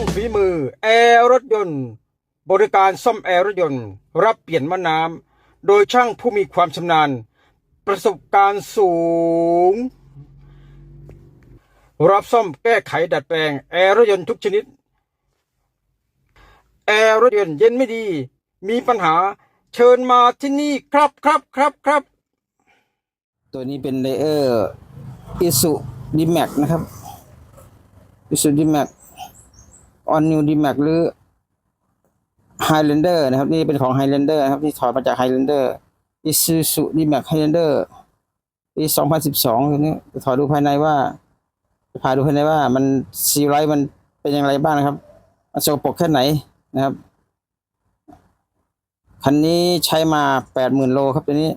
ช่องฝีมือ แอร์รถยนต์ บริการซ่อมแอร์รถยนต์ รับเปลี่ยนมะน้ำโดยช่างผู้มีความชำนาญ ประสบการณ์สูง รับซ่อมแก้ไขดัดแปลง แอร์รถยนต์ทุกชนิด แอร์รถยนต์เย็นไม่ดี มีปัญหาเชิญมาที่นี่ครับครับครับครับ ตัวนี้เป็นเลเยอร์อิสุดีแม็กนะครับอิสุดีแม็ก ออนนิวดีแม็กหรือไฮแลนเดอร์นะครับ นี่เป็นของไฮแลนเดอร์นะครับ ที่ถอดมาจากไฮแลนเดอร์อิสุสุดีแม็กไฮแลนเดอร์ปีสองพันสิบสองตัวนี้ถอดดูภายในว่าจะพาดูภายในว่ามันซีไรมันเป็นอย่างไรบ้างนะครับมันสกปรกแค่ไหนนะครับ คันนี้ใช้มาแปดหมื่นโลครับตัวนี้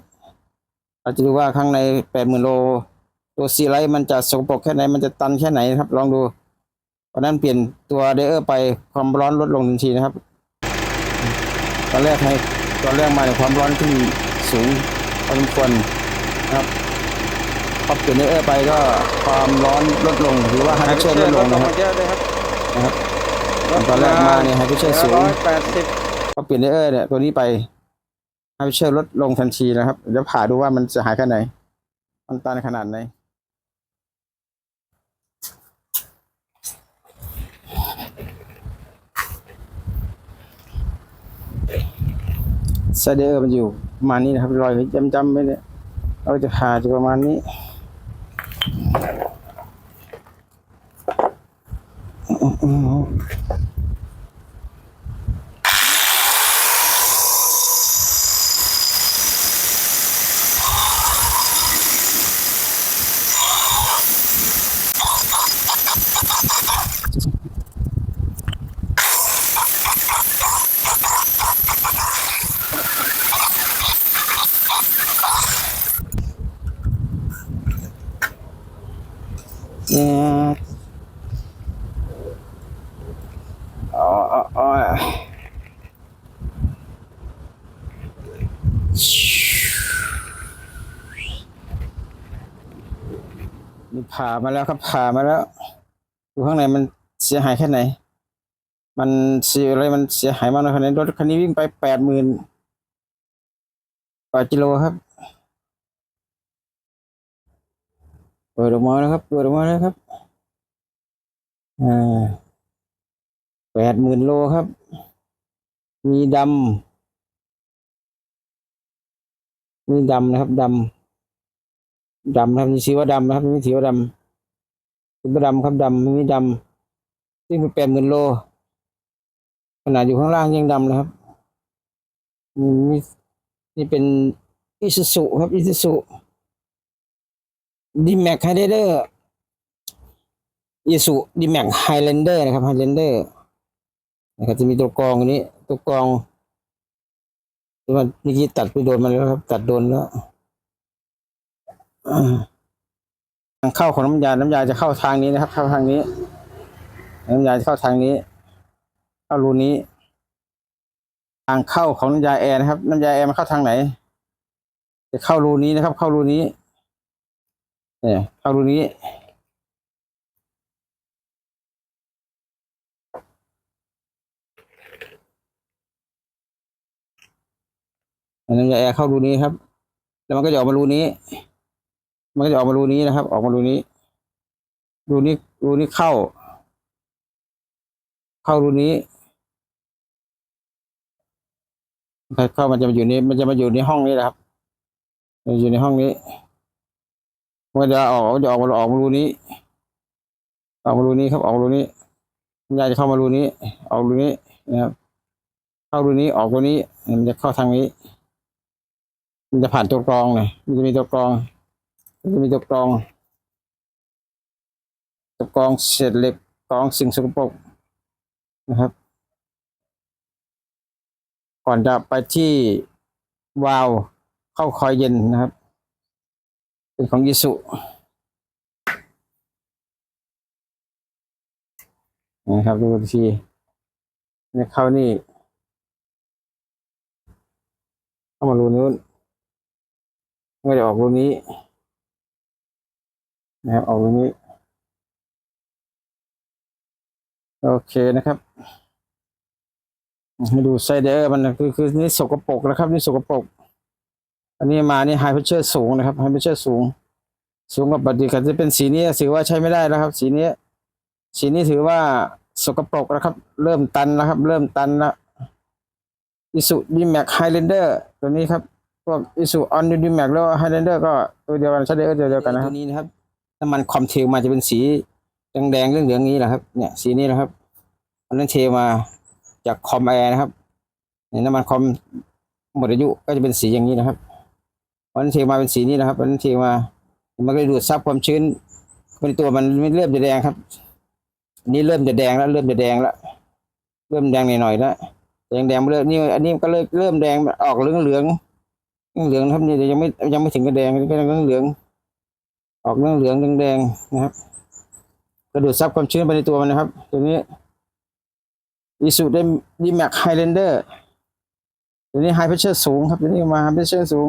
เราจะดูว่าข้างในแปดหมื่นโล ตัวซีไลท์มันจะสกปรกแค่ไหน มันจะตันแค่ไหนนะครับ ลองดู ตอนนั้นเปลี่ยนตัวเดอร์ไปความร้อนลดลงทันทีนะครับ ตอนแรกให้ตอนแรกมาเนี่ยความร้อนขึ้นสูงพอสมควรนะครับพอเปลี่ยนเดอร์ไปก็ความร้อนลดลงหรือว่าไฮเชอร์ลดลงนะครับเยอะเลยครับนะครับตอนแรกมาเนี่ยไฮเชอร์สูงร้อยแปดสิบพอเปลี่ยนเออร์เนี่ยตัวนี้ไปให้เชอร์ลดลงทันทีนะครับเดี๋ยวผ่าดูว่ามันจะหายแค่ไหนมันตันขนาดไหน ไซเดอร์มันอยู่ประมาณนี้นะครับรอยจำจำๆไว้เนี่ยเราจะผ่าจะประมาณนี้ อ๋ออ๋ออ๋อนี่ผ่ามาแล้วครับผ่ามาแล้วดูข้างในมันเสียหายแค่ไหน มันเสียอะไรมันเสียหายมากน้อยขนาดไหนรถคันนี้วิ่งไปแปดหมื่นกว่ากิโลครับ เปิดออกมาแล้วครับ เปิดออกมาแล้วครับ อ่าแปดหมื่นโลครับ มีดำมีดำนะครับดำดำนะครับมีสีว่าดำนะครับมีสีว่าดำสีว่าดำครับดำมีดำซึ่งเป็นแปดหมื่นโลขนาดอยู่ข้างล่างยังดำนะครับมีมีนี่เป็นอิซูซุครับอิซูซุ ดีแม็กไฮเดอร์ยีสุดีแม็กไฮแลนเดอร์นะครับไฮแลนเดอร์นะครับจะมีตัวกรองอันนี้ ตัวกรองที่มันเมื่อกี้ตัดไปโดนมันแล้วครับ ตัดโดนแล้วทางเข้าของน้ำยา น้ำยาจะเข้าทางนี้นะครับ เข้าทางนี้ น้ำยาจะเข้าทางนี้ เข้ารูนี้ ทางเข้าของน้ำยาแอร์นะครับ น้ำยาแอร์มันเข้าทางไหน จะเข้ารูนี้นะครับ เข้ารูนี้ เนี่ยเข้ารูนี้ อันนั้นจะแอร์เข้ารูนี้ครับ แล้วมันก็จะออกมารูนี้ มันก็จะออกมารูนี้นะครับ ออกมารูนี้ รูนี้รูนี้เข้า เข้ารูนี้เข้ามันจะมาอยู่นี้ มันจะมาอยู่ในห้องนี้นะครับมันอยู่ในห้องนี้ มันจะออกมันจะออกมาออกมารูนี้ ออกมารูนี้ครับออกรูนี้ยาจะเข้ามารูนี้ ออกรูนี้นะครับ เข้ารูนี้ออกรูนี้มันจะเข้าทางนี้ มันจะผ่านตัวกรองเลยมันจะมีตัวกรอง มันจะมีตัวกรองตัวกรองเศษเหล็กกรองสิ่งสกปรกนะครับ ก่อนจะไปที่วาล์วเข้าคอยเย็นนะครับ เป็นของยิสุนะครับดูทีเนี่ยเข้านี่ เข้ามารูนู้นไม่ได้ออกรูนี้ นะครับออกรูนี้ โอเคนะครับให้ดูไซเดอร์มันคือคือนี่สกปรกนะครับ นี่สกปรก อันนี้มานี่ไฮเพรสเชอร์สูงนะครับไฮเพรสเชอร์สูง สูงกว่าปกติจะเป็นสีนี้ถือว่าใช้ไม่ได้แล้วครับ สีนี้ สีนี้ถือว่าสกปรกแล้วครับ เริ่มตันแล้วครับ เริ่มตันแล้วอิสุดีแม็กไฮเลนเดอร์ตัวนี้ครับพวกอิสุออนดีแม็กแล้วไฮเลนเดอร์ก็ตัวเดียวกันใช้ได้ตัวเดียวกันนะครับตัวนี้นะครับน้ำมันคอมเทลมาจะเป็นสีแดงๆเหลืองๆนี้แหละครับ เนี่ยสีนี้นะครับอันนั้นเทมาจากคอมแอร์นะครับเนี่ยน้ำมันคอมหมดอายุก็จะเป็นสีอย่างนี้นะครับ อันนั้นเทมาเป็นสีนี้นะครับอันนั้นเทมา มันก็ดูดซับความชื้นเป็นตัวมันไม่เริ่มจะแดงครับนนี้เริ่มจะแดงแล้ว เริ่มจะแดงแล้ว เริ่มแดงหน่อยๆแล้วแดงแดงเริ่มนี่อันนี้ก็เริ่มเริ่มแดงออกเหลืองเหลืองเหลืองๆครับนี่ยังไม่ยังไม่ถึงกับแดงก็ยังเหลืองออกเหลืองเหลืองๆแดงๆนะครับกระดูดซับความชื้นไปในตัวมันนะครับ ตัวนี้อีสูดได้ดีแม็กไฮเลนเดอร์ตัวนี้ไฮเพรสเชอร์สูงครับตัวนี้มาไฮเพรสเชอร์สูง